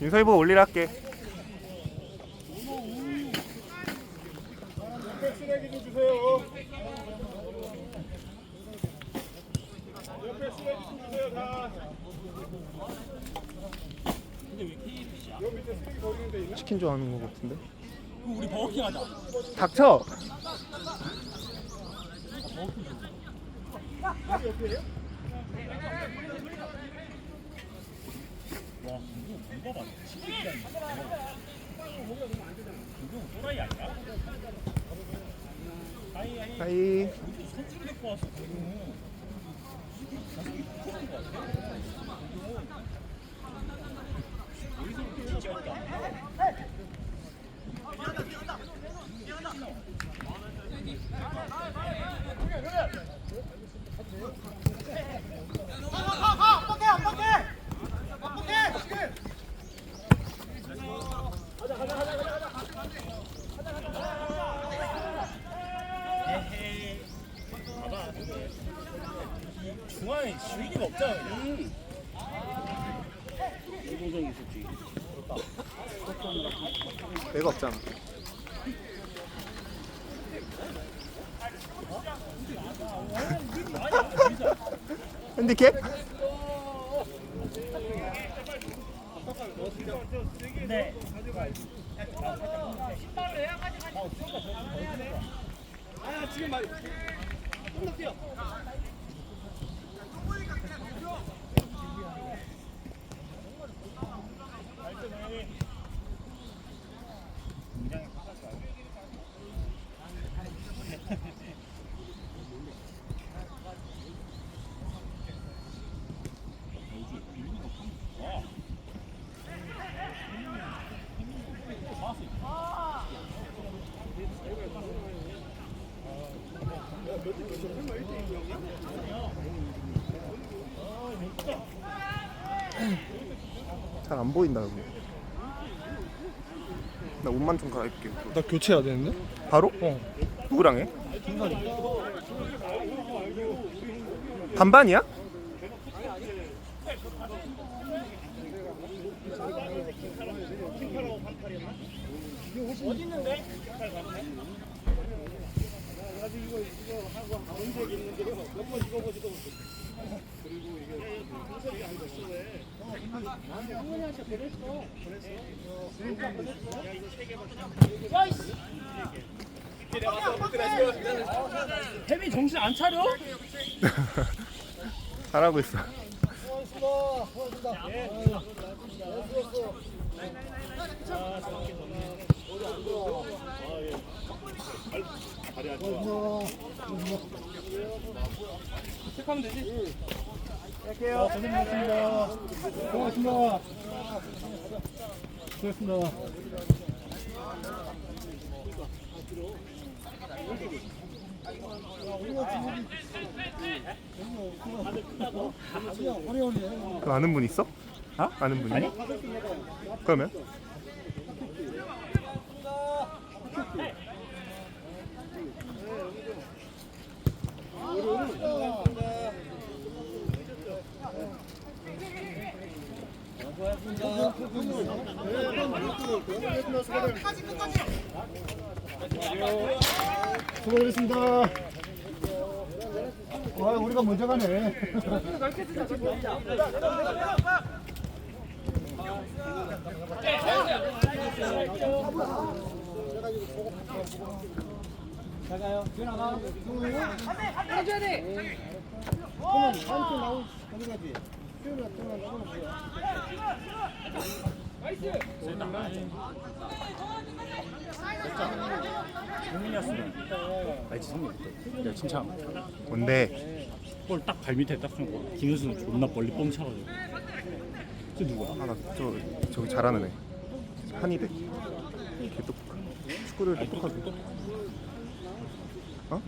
윤서희 보고 올리라 할게. 옆에 쓰레기 좀 주세요. 옆에 쓰레기 좀 주세요. 다. 여기 밑에 쓰레기 버리는 데 있나? 치킨 좋아하는 것 같은데. 우리 버거킹 하자. 닥쳐. 옆에요? 와, 이거 뭔가 봐. 진짜 기다리네. 이거 또라이 아니야? 아이, 아이. 하이. 선출 데리고 왔어, 지금. 가슴이 푸는 거 같아. 여기서 진짜 없다. 에헤이. 봐봐, 근데. 이 중앙에 주인이가 없잖아. 그냥. 이동정이 있었지. 내가 없잖아. 핸디캡? 네. 잘 안 보인다 여기. 나 옷만 좀 갈아입게. 나 교체해야 되는데? 바로? 어. 누구랑 해? 반반이야? 혜미 정신 안 차려? 잘하고 있어. 체크하면 되지? 갈게요. 고생하셨습니다. 고맙습니다. 수고했습니다. 그 아는 분 있어? 어? 아는 분이? 아니? 그러면? 수고하셨습니다. 아, 우리가 먼저 가네. 성민이었으면 알지 성민 야 진짜 뭔데? 볼딱 발 밑에 딱 쓰고 김현수는 존나 멀리 뻥 차가지고 저 누구야? 아, 나저 저기 잘하는 애. 한이대. 걔 똑똑하. 축구를 똑똑하게. 어?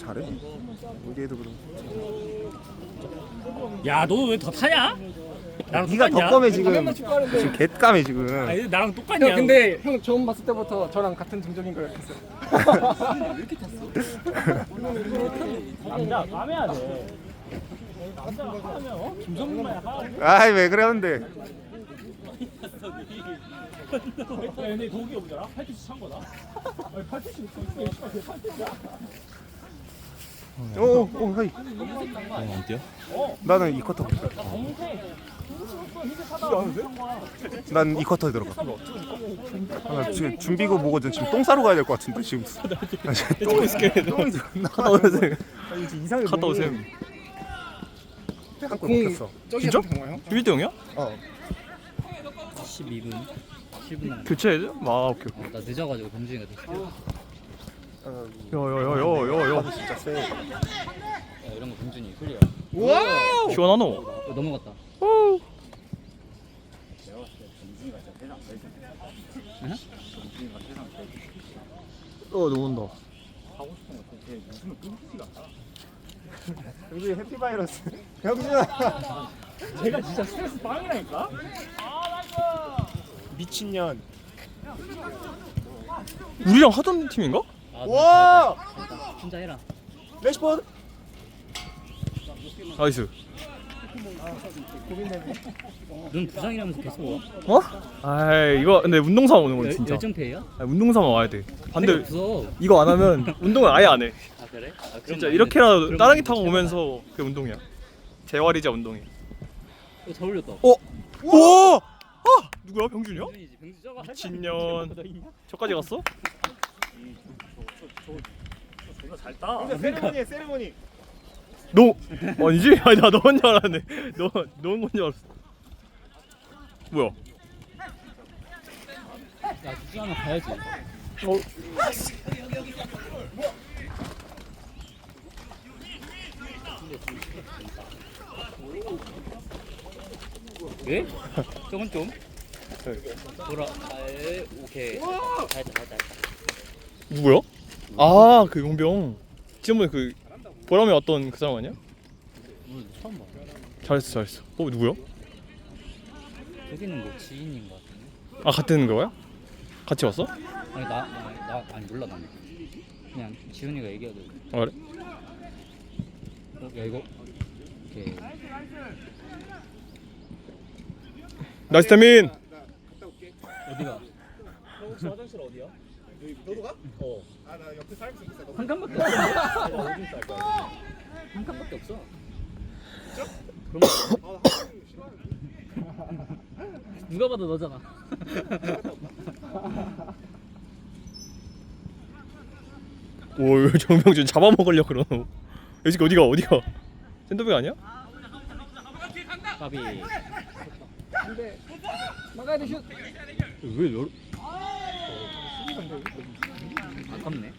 잘해. 우리 애도 그럼. 야 너 왜 더 타냐? 나랑 네가 똑같냐? 지금. 지금 개 까매 지금. 아니 나랑 똑같냐? 형 근데 형 처음 봤을 때부터 저랑 같은 종족인 걸 알았어요. 남자 까매야 돼 남자 까면 어? 김성민만 하 아이 왜 그래 근데 근데 독이 없잖아. 팔티시 찬 거다. 아니 팔티시 팔티시야. 오, 오, 오, 하이. 안 뛰어? 나는 이 쿼터? 난 이 쿼터에 들어가. 아, 나 지금 준비고 뭐거든 지금 똥 싸러 가야 될 것 같은데 지금. 나 지금 똥 똥이 지금 갔다 오세요. 이상해. 갔다 오세요. 한골 먹혔어. 진짜? 1대 0이야? 어. 12분 7분 남았어 교체해줘? 아 오케이 오케이. 나 늦어가지고 범준이가 됐어 야야야야야야. 아, 진짜 세. 야 이런 거 범준이 클리어 시원하노. 어, 넘어갔다 어 넘어온다. 여기 해피 바이러스. 병준아. 제가 진짜 스트레스 빵이라니까. 미친년. 우리랑 하던 팀인가? 아, 와! 혼자 해라 레시포드. 나이스. 넌 부상이라면서 계속 와? 어? 아이 이거 근데 운동삼아 오는 열- 진짜. 열정페이야? 아니, 운동삼아 와야 돼. 반대 없어 이거 안 하면 운동을 아예 안 해. 아 그래? 아, 그럼 진짜 나는- 이렇게라도 그럼 따릉이 타고 못 오면서 그 운동이야. 재활이자 운동이야. 어, 잘 올렸다 어? 오! 아! 누구야? 병준이야? 병준이지 병준 저거 할거 미친년. 저까지 갔어? 존나 잘 따. 근데 세레모니에 세레모니. 너 아니지? 아니 나 너인 줄 알았네. 너 너인 건줄 알았어. 뭐야? 야 주주 하나 가야지 왜? 저건 좀 돌아 아, 에, 오케이 잘했다 잘했다 누구야? 아 그 용병. 지난번에 그 보람에 왔던 그 사람 아니야? 오늘 처음 봐 잘했어 잘했어. 어 누구야? 여기는 뭐 지인인 것 같은데 아 같은 거야? 같이 왔어? 아니 나, 나, 나 아니 몰라 나는 그냥 지훈이가 얘기하더라고 아 그래? 어, 야 이거 오케이 나이스 타민. 어디가? 혹시 화장실 어디야? 너도 가? 어. 아 나 옆에 살수 있어. 한 칸밖에 없어 한 칸밖에 없어 그럼 누가 봐도 너잖아 오 정병준 잡아먹으려 그러노. 이 새끼 어디가 어디가? 센터백 아니야? 까비 근데 막아야 돼 슛. 왜 여러 아깝네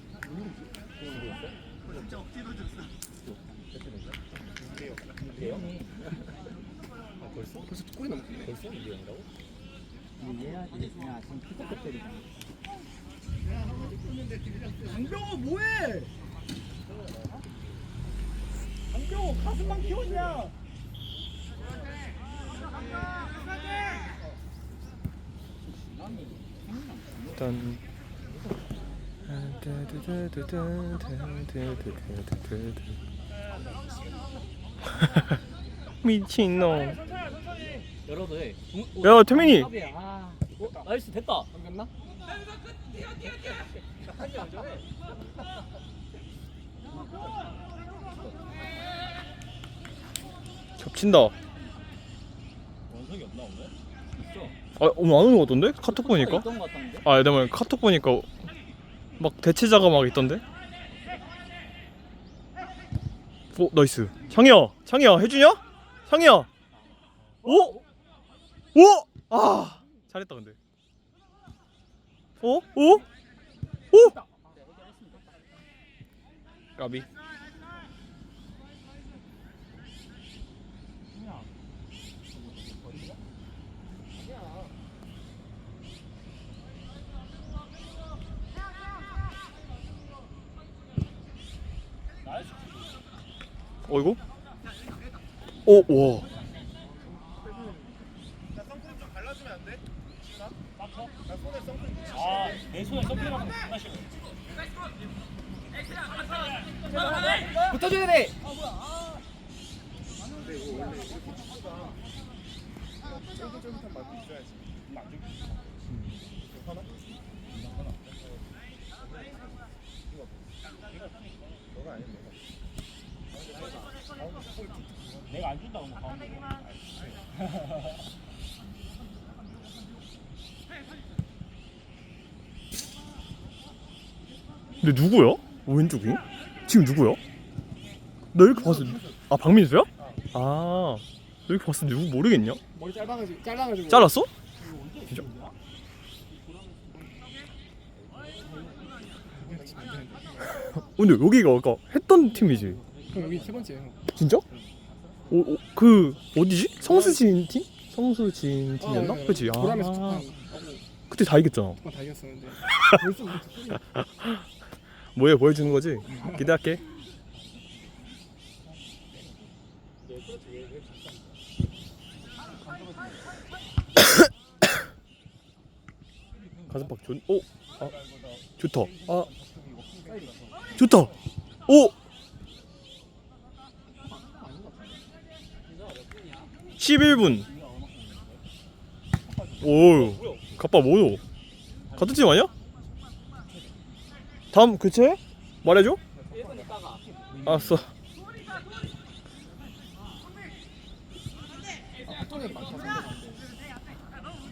벌써 두 골이 넘. 벌써 이게 한다고? 얘야 그냥 지금 피터백 때리잖아 강병호 뭐해? 강병호 가슴만 키웠냐? 일단 미친놈. 열어도 해야 태민이. 아 어, 나이스 됐다 잠겼나? 겹친다. 원석이 없나 오늘? 있어 아 오늘 안 오는 거 같던데? 카톡 보니까. 있던 것 같았는데 아 내가 카톡 보니까 막 대체자가 막 있던데. 오 나이스. 창이야, 창이야 해주냐? 창이야. 오, 오, 아 잘했다 근데. 오, 오, 오. 까비. 어이구. 오, 와. 아 내 손에 썸네일 하는 거 존나 싫어. 붙어줘야 돼. 내가 안 준다고 뭐 가운데. 근데 누구야? 왼쪽이? 지금 누구야? 나 이렇게 봤을 때, 아 박민수야? 아 이렇게 봤을 때 누구 모르겠냐? 머리 짧아가지고 잘라가지고. 잘랐어? 진짜? 근데 여기가 아까 했던 팀이지? 그럼 여기 세 번째. 진짜? 오, 오, 그 어디지? 성수진 팀? 성수진 팀이었나? 어, 네, 네. 그치? 아, 보람에서 그때 다 이겼잖아. 두판 다 이겼었는데. 벌써. 뭐해 보여주는 거지? 기대할게. 가슴팍 좋. 오, 아, 좋다. 아, 좋다. 오. 11분. 오, 갑바 뭐요? 같은 팀 아니야? 다음 교체? 말해줘. 알았어.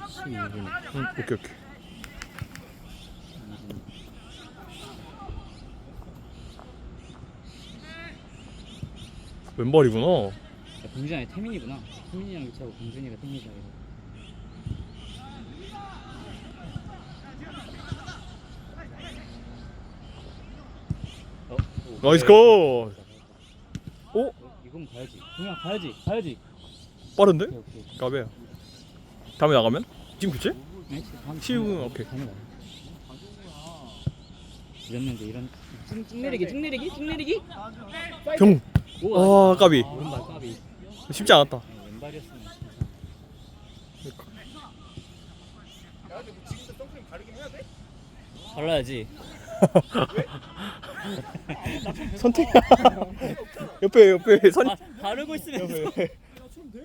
상대가. 응, 오케이 오케이. 왼발이구나. 아니 태민이구나. 태민이랑 교체하고 봉준이가 태민이잖아. 어? 오, 나이스. 컷. 오, 어, 이건 가야지. 그냥 가야지. 가야지. 빠른데? 오케이 오케이. 까베야. 다음에 나가면? 지금 교체? 네, 다음 치우, 다음에 오케이. 다음에 가요. 이랬는데 이런 찡, 찡내리기 찡내리기 찡내리기 병. 오 아, 까비. 왼발 까비 쉽지 않았다. 네, 왼발이었으면 진짜 발라야지 선택. 옆에 옆에 선 아, 바르고 있으면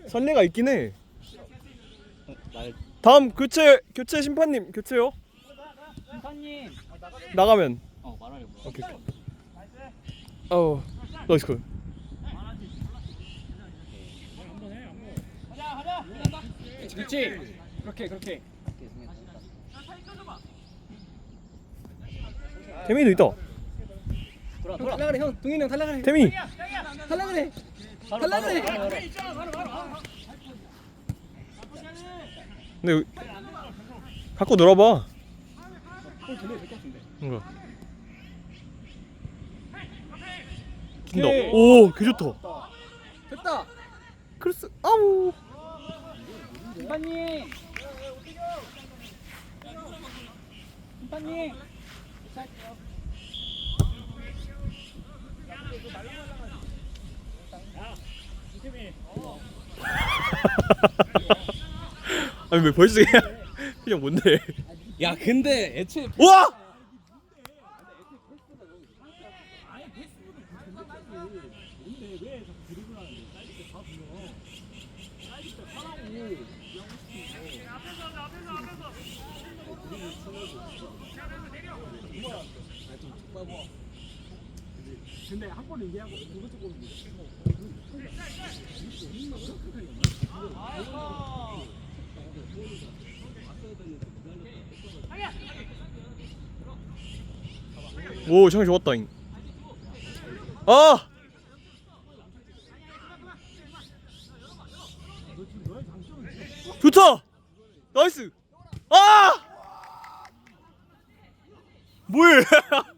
선례가 있긴 해. 어, 말 다음 교체 교체 심판님 교체요. 심판님 나가면. 어 말하려고 오케이. 오케이. 어, 나이스 컷. 그렇지, 그렇지. 그렇게 그렇게. 태민이도 있다. 돌아 형 돌아 탈락 그래 형. 동현이 형 탈락 그래. 태민이. 탈락 그래. 바로 탈락 바로 그래. 바로 바로 근데 여기- 갖고 놀아봐. 형 돌려야 될것 같은데. 뭔가. 긴다. 오, 개 좋다. 됐다. 크리스, 아우. 심판님 심판님 아니 왜 벌써 그냥 그냥 뭔데? 야 근데 애초에 와! 번에 얘기하고 두 번째 골은 오, 형이 좋았다 잉. 아! 좋다! 나이스! 아! 뭐해?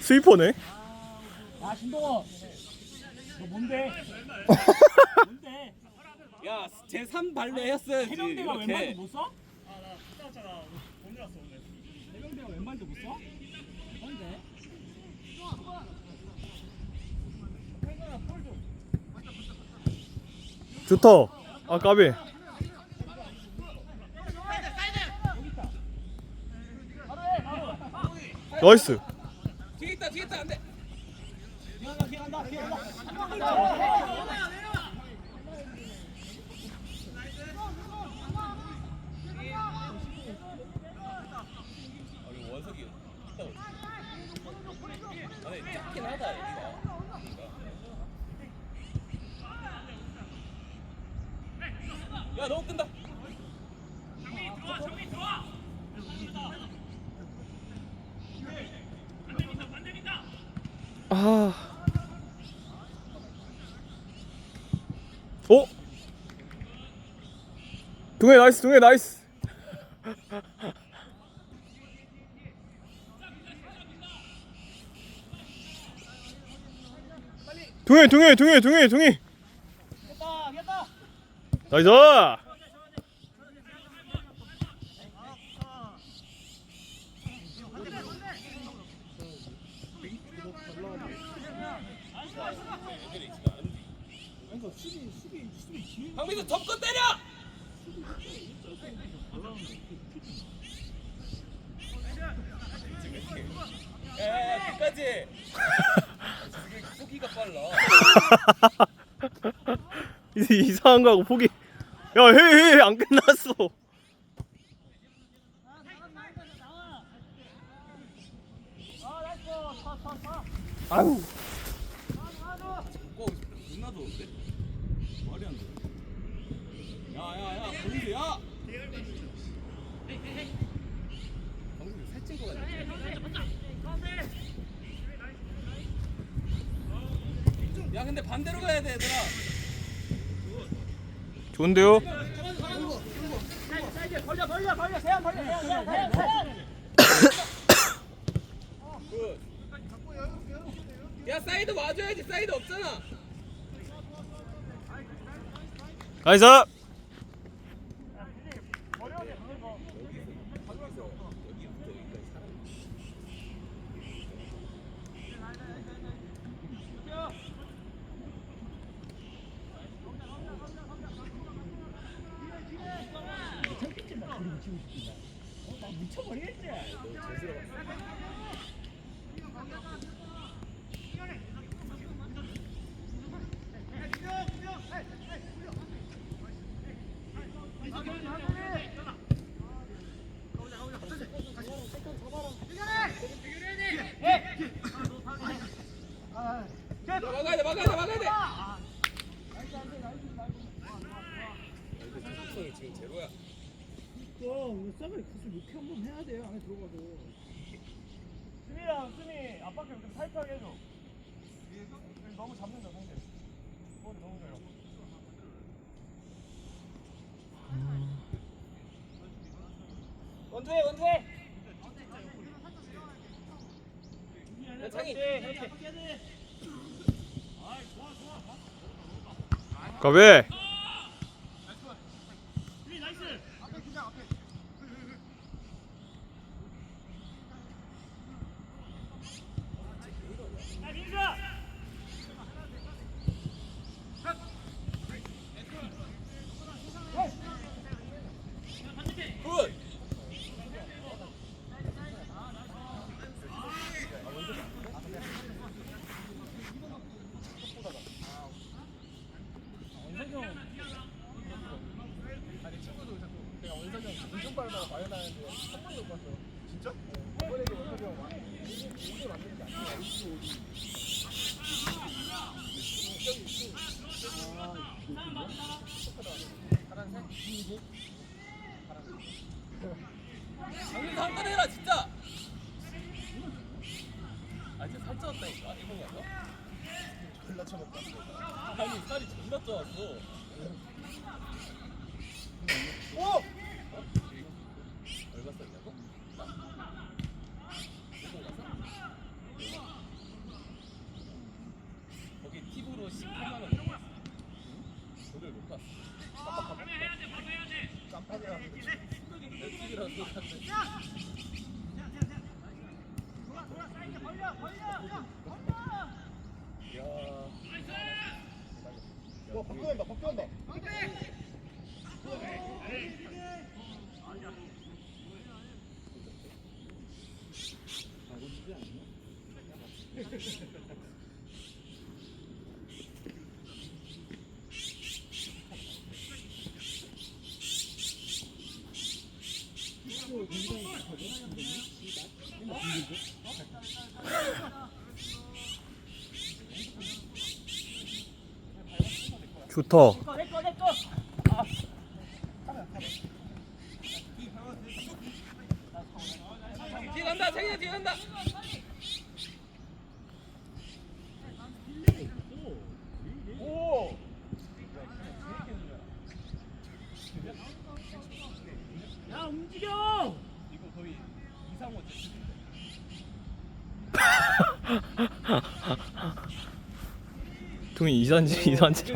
스위퍼네? 야 신동원. 너 뭔데? 뭔데? 야 제3 발레 했어야지 해병대가 왼발도 못 써? 아나 끝났잖아. 오늘 왔어 오늘. 해병대가 왼발도 못 써? 뭔데? 좋다. 아, 까비. 나이스. 뒤에 있다 뒤에 있다. 안돼. 우리 원석이 있다고 아니 작긴 하다 얘가 야 너무 끈다 아. 어? 동해 나이스 동해 나이스. 동해 동해 동해 동해 동해. 나이스 박민수 덮건 때려! 야야야 끝까지. 포기가 빨라. 이- 이상한 거 하고 포기. 야헤헤안 끝났어. 아유 어, 존나 좋은데? 말이 안 돼. 야, 야, 야! 범수 살찐 거 같네. 야, 근데 반대로 가야 돼, 얘들아. 좋은데요? 굿. 야, 사이드 와줘야지, 사이드 없잖아. 나이스 속성이 지금 제로야. 수미랑 수미 압박을 좀 살짝 해줘. 너무 잡는다 상대. 머리 너무 잘려. 원투해, 원투해. 야, 창희. 가베 좋다. 뒤에 간다 창이야 뒤에 간다 오! 야 움직여! 이거 거의 이상호 제 동 이 이산지. 이산지.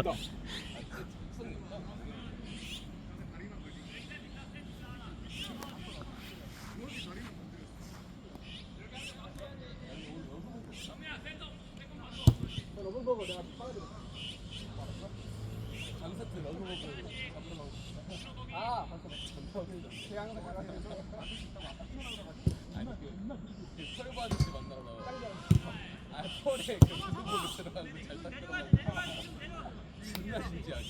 잠세트 러브버그 잡으러 가고 아 봤어 걔 항상 가라 아니 그 설부 아저씨 만나러 나와 아 폴에 그 러브버그 들어가는데 잘 닦더라고 존나 진지하게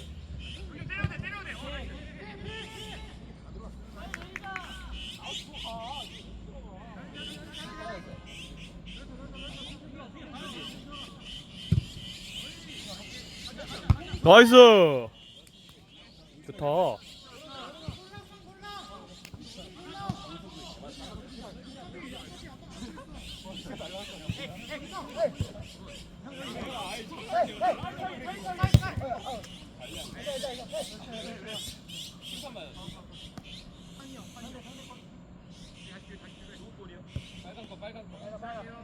나이스. 좋다. 빨간 거 빨간 거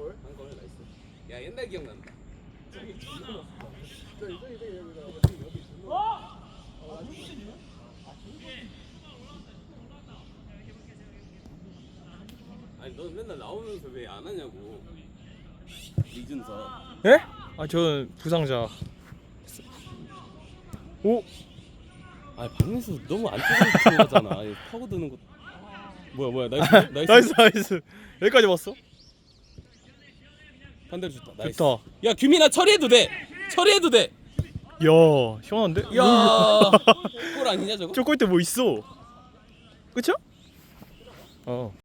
한골 한골 나이스 야 옛날 기억난다. 아니 넌 맨날 나오면서 왜 안 하냐고. 이준서 예? 아 저는 부상자. 오! 아니 박민수 너무 안쪽으로 들어가잖아. 얘 파고드는 거 뭐야 뭐야. 나이스 나이스. 나이스 나이스. 여기까지 왔어? 반대로 줬다 나이스 좋다. 야 규민아 처리해도 돼 처리해도 돼야골 야 시원한데? 아니냐 저거 쪼꼬 때뭐 있어? 그쵸? 어.